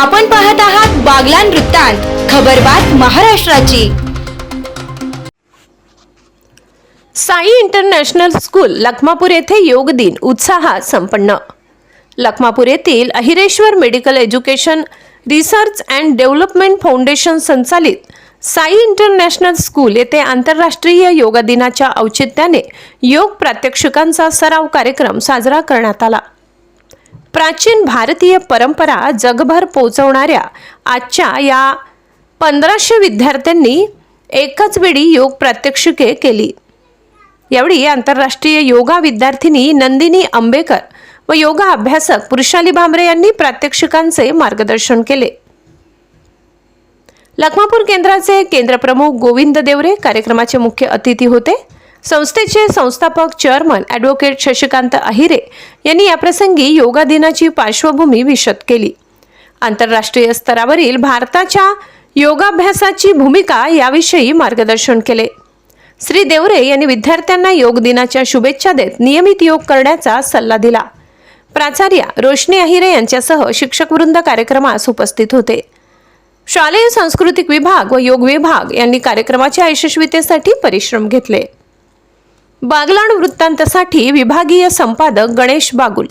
आपण पाहत आहात बागलान वृत्तांत खबरबात महाराष्ट्राची. साई इंटरनॅशनल स्कूल लखमापूर येथे योग दिन उत्साहात संपन्न. लखमापूर येथील Ahireshwar medical education research and development foundation संचालित साई इंटरनॅशनल स्कूल येथे आंतरराष्ट्रीय योग दिनाच्या औचित्याने योग प्रात्यक्षिकांचा सराव कार्यक्रम साजरा करण्यात आला. प्राचीन भारतीय परंपरा जगभर पोचवणाऱ्या आजच्या या पंधराशे विद्यार्थ्यांनी एकच वेळी योग प्रात्यक्षिके केली. यावेळी आंतरराष्ट्रीय योगा विद्यार्थिनी नंदिनी आंबेकर व योगा अभ्यासक पुरुषाली भांबरे यांनी प्रात्यक्षिकांचे मार्गदर्शन केले. लखमापूर केंद्राचे केंद्रप्रमुख गोविंद देवरे कार्यक्रमाचे मुख्य अतिथी होते. संस्थेचे संस्थापक चेअरमन ॲडव्होकेट शशिकांत अहिरे यांनी याप्रसंगी योगा दिनाची पार्श्वभूमी विशद केली. आंतरराष्ट्रीय स्तरावरील भारताच्या योगाभ्यासाची भूमिका याविषयी मार्गदर्शन केले. श्री देवरे यांनी विद्यार्थ्यांना योग दिनाच्या शुभेच्छा देत नियमित योग करण्याचा सल्ला दिला. प्राचार्या रोशनी अहिरे यांच्यासह शिक्षकवृंद कार्यक्रमास उपस्थित होते. शालेय सांस्कृतिक विभाग व योग विभाग यांनी कार्यक्रमाच्या यशस्वीतेसाठी परिश्रम घेतले. बागलाण वृत्तांतसाठी विभागीय संपादक गणेश बागुल